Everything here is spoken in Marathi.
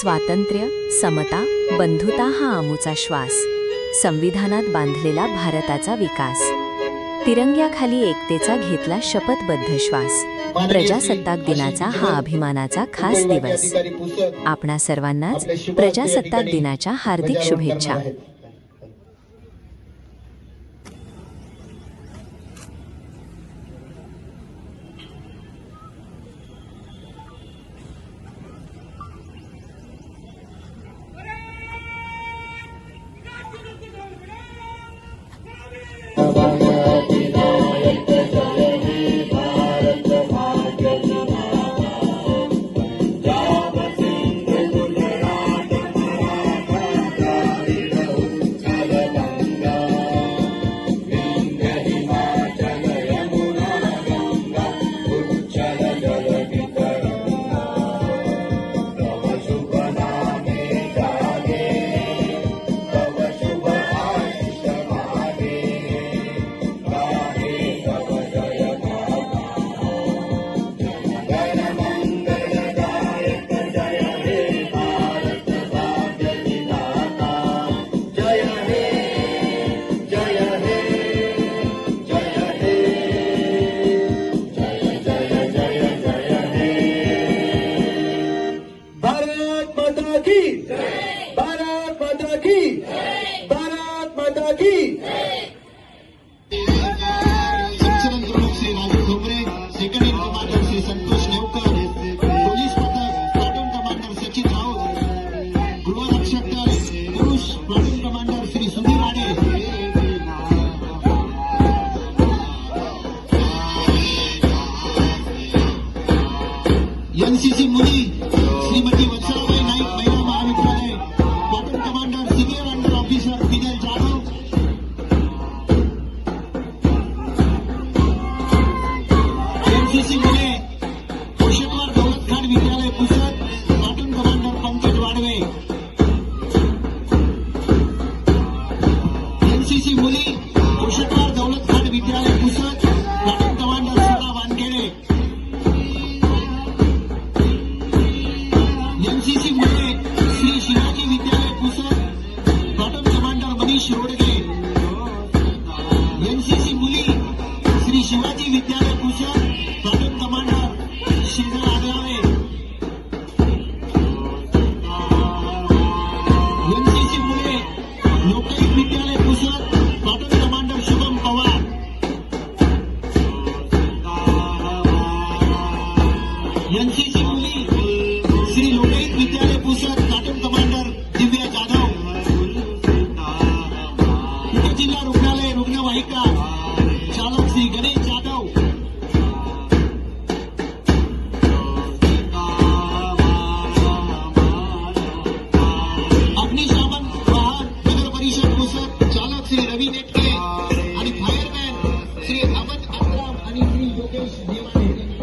स्वातंत्र्य समता बंधुता हा आमूचा श्वास. संविधानात बांधलेला भारताचा विकास. तिरंग्याखाली एकतेचा घेतला शपथबद्ध श्वास. प्रजासत्ताक दिनाचा हा अभिमानाचा खास दिवस. आपणा सर्वांनाच प्रजासत्ताक दिनाच्या हार्दिक शुभेच्छा. माता की भारत माता की। भारत माता की। Raju second in commander Shri Santosh Nevkar police platoon commander Sachin Raut गृहरक्षक दल पुरुष platoon commander Shri Sudhir Rane NCC मुली श्रीमती কৃষক ফিদেল যাদব। এমসিসি মানে মিলে হোসেমার দৌলত বিদ্যালয় পুষক शिवाजी विद्यालय Pusad platoon commander Shejal Aglave NCC मुले लोकहित विद्यालय Pusad platoon commander Shubham Pawar. NCC मुली श्री लोकहित विद्यालय पुसद प्लाटून कमांडर दिव्या जाधव. उपजिल्हा रुग्णालय रुग्णवाहिका. લાલનસિંહ ગણેશ જાદવ અગ્નિશામન વાહન નગર પરિષદ મુસદ ચાલક શ્રી રવિ નેટકે અને ફાયરમેન શ્રી અમદ અકરામ અને શ્રી યોગેશ દેવાણી